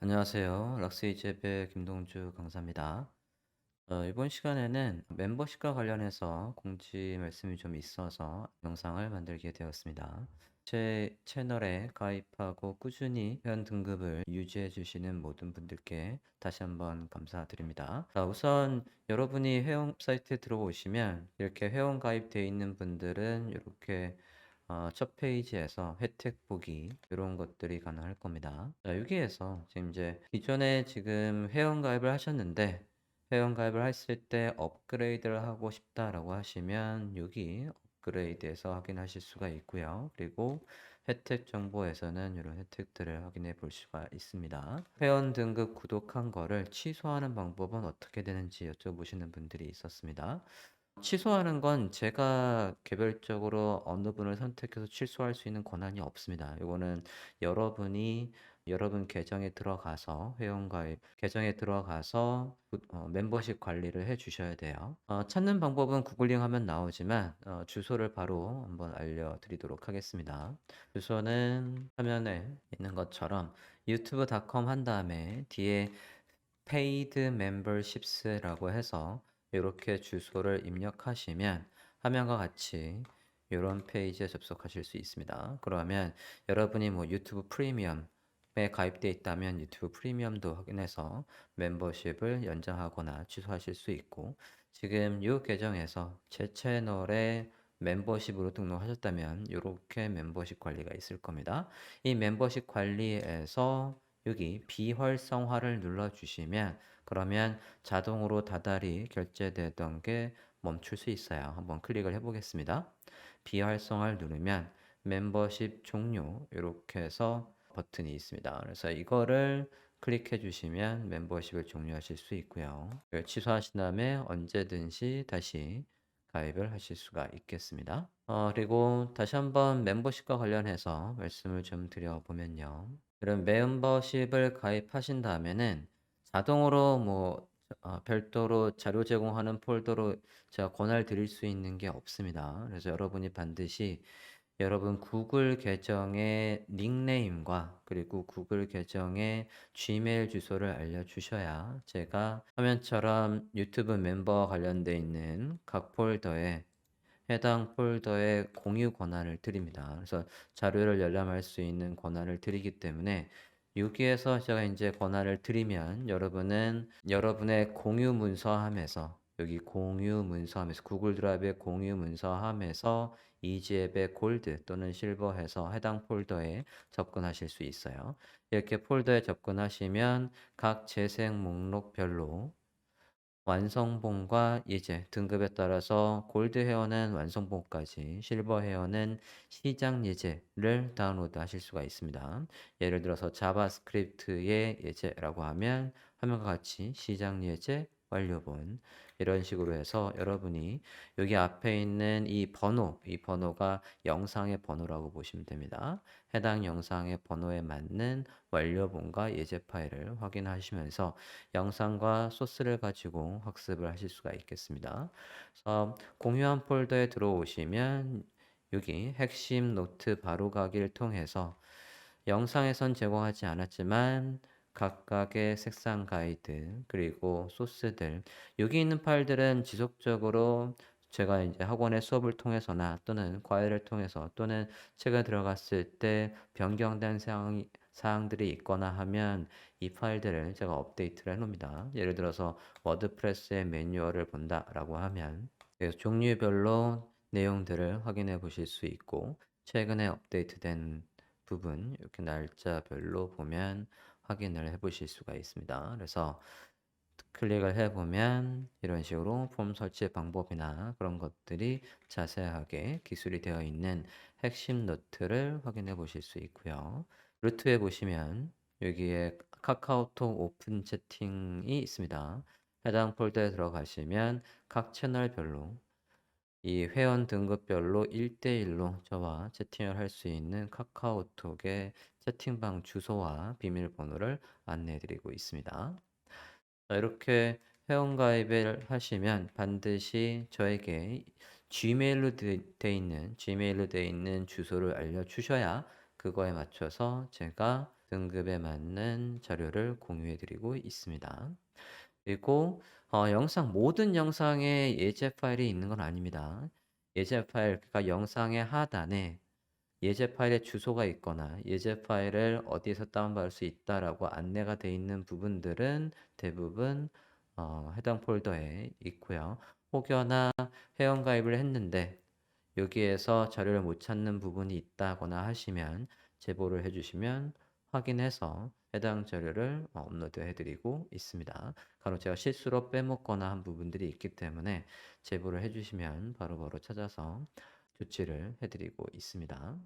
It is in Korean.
안녕하세요. 락스이즈의 김동주 강사입니다. 어, 이번 시간에는 멤버십과 관련해서 공지 말씀이 좀 있어서 영상을 만들게 되었습니다. 제 채널에 가입하고 꾸준히 회원 등급을 유지해 주시는 모든 분들께 다시 한번 감사드립니다. 자, 우선 여러분이 회원 사이트에 들어오시면 이렇게 회원 가입되어 있는 분들은 이렇게 어, 첫 페이지에서 혜택 보기 이런 것들이 가능할 겁니다. 자, 여기에서 지금 이제 기존에 지금 회원 가입을 하셨는데 회원 가입을 했을 때 업그레이드를 하고 싶다라고 하시면 여기 업그레이드에서 확인하실 수가 있고요. 그리고 혜택 정보에서는 이런 혜택들을 확인해 볼 수가 있습니다. 회원 등급 구독한 거를 취소하는 방법은 어떻게 되는지 여쭤보시는 분들이 있었습니다. 취소하는 건 제가 개별적으로 어느 분을 선택해서 취소할 수 있는 권한이 없습니다. 이거는 여러분이 여러분 계정에 들어가서 회원가입 계정에 들어가서 구- 어, 멤버십 관리를 해 주셔야 돼요. 어, 찾는 방법은 구글링 하면 나오지만 어, 주소를 바로 한번 알려드리도록 하겠습니다. 주소는 화면에 있는 것처럼 유튜브.com 한 다음에 뒤에 paid memberships라고 해서 이렇게 주소를 입력하시면 화면과 같이 이런 페이지에 접속하실 수 있습니다. 그러면 여러분이 뭐 유튜브 프리미엄에 가입되어 있다면 유튜브 프리미엄도 확인해서 멤버십을 연장하거나 취소하실 수 있고 지금 이 계정에서 제 채널에 멤버십으로 등록하셨다면 이렇게 멤버십 관리가 있을 겁니다. 이 멤버십 관리에서 여기 비활성화를 눌러주시면 그러면 자동으로 다달이 결제되던 게 멈출 수 있어요. 한번 클릭을 해보겠습니다. 비활성화를 누르면 멤버십 종료 이렇게 해서 버튼이 있습니다. 그래서 이거를 클릭해 주시면 멤버십을 종료하실 수 있고요. 취소하신 다음에 언제든지 다시 가입을 하실 수가 있겠습니다. 어, 그리고 다시 한번 멤버십과 관련해서 말씀을 좀 드려보면요. 이런 멤버십을 가입하신 다음에는 자동으로 뭐 어, 별도로 자료 제공하는 폴더로 제가 권한을 드릴 수 있는 게 없습니다. 그래서 여러분이 반드시 여러분 구글 계정의 닉네임과 그리고 구글 계정의 지메일 주소를 알려주셔야 제가 화면처럼 유튜브 멤버와 관련돼 있는 각 폴더에 해당 폴더에 공유 권한을 드립니다. 그래서 자료를 열람할 수 있는 권한을 드리기 때문에 여기에서 제가 이제 권한을 드리면 여러분은 여러분의 공유 문서함에서 여기 공유 문서함에서 구글 드라이브의 공유 문서함에서 이지앱의 골드 또는 실버해서 해당 폴더에 접근하실 수 있어요. 이렇게 폴더에 접근하시면 각 재생 목록별로 완성본과 예제, 등급에 따라서 골드 헤어는 완성본까지, 실버 헤어는 시장 예제를 다운로드 하실 수가 있습니다. 예를 들어서 자바스크립트의 예제라고 하면 화면과 같이 시장 예제, 완료본 이런 식으로 해서 여러분이 여기 앞에 있는 이 번호, 이 번호가 영상의 번호라고 보시면 됩니다. 해당 영상의 번호에 맞는 완료본과 예제 파일을 확인하시면서 영상과 소스를 가지고 학습을 하실 수가 있겠습니다. 그래서 공유한 폴더에 들어오시면 여기 핵심 노트 바로가기를 통해서 영상에선 제공하지 않았지만 각각의 색상 가이드 그리고 소스들 여기 있는 파일들은 지속적으로 제가 이제 학원의 수업을 통해서나 또는 과외를 통해서 또는 책을 들어갔을 때 변경된 사항이, 사항들이 있거나 하면 이 파일들을 제가 업데이트를 해놓습니다. 예를 들어서 워드프레스의 매뉴얼을 본다라고 하면 종류별로 내용들을 확인해 보실 수 있고 최근에 업데이트된 부분 이렇게 날짜별로 보면 확인을 해 보실 수가 있습니다. 그래서 클릭을 해보면 이런 식으로 폼 설치 방법이나 그런 것들이 자세하게 기술이 되어 있는 핵심 노트를 확인해 보실 수 있고요. 루트에 보시면 여기에 카카오톡 오픈 채팅이 있습니다. 해당 폴더에 들어가시면 각 채널별로 이 회원 등급별로 1대1로 저와 채팅을 할 수 있는 카카오톡의 채팅방 주소와 비밀번호를 안내해 드리고 있습니다. 자, 이렇게 회원 가입을 하시면 반드시 저에게 Gmail로 되어 있는 Gmail로 되어 있는 주소를 알려 주셔야 그거에 맞춰서 제가 등급에 맞는 자료를 공유해 드리고 있습니다. 그리고 어 영상 모든 영상에 예제 파일이 있는 건 아닙니다. 예제 파일 그러니까 영상의 하단에 예제 파일의 주소가 있거나 예제 파일을 어디에서 다운받을 수 있다라고 안내가 돼 있는 부분들은 대부분 어 해당 폴더에 있고요. 혹여나 회원 가입을 했는데 여기에서 자료를 못 찾는 부분이 있다거나 하시면 제보를 해 주시면 확인해서 해당 자료를 어 업로드 해 드리고 있습니다. 간혹 제가 실수로 빼먹거나 한 부분들이 있기 때문에 제보를 해 주시면 바로바로 찾아서 조치를 해 드리고 있습니다.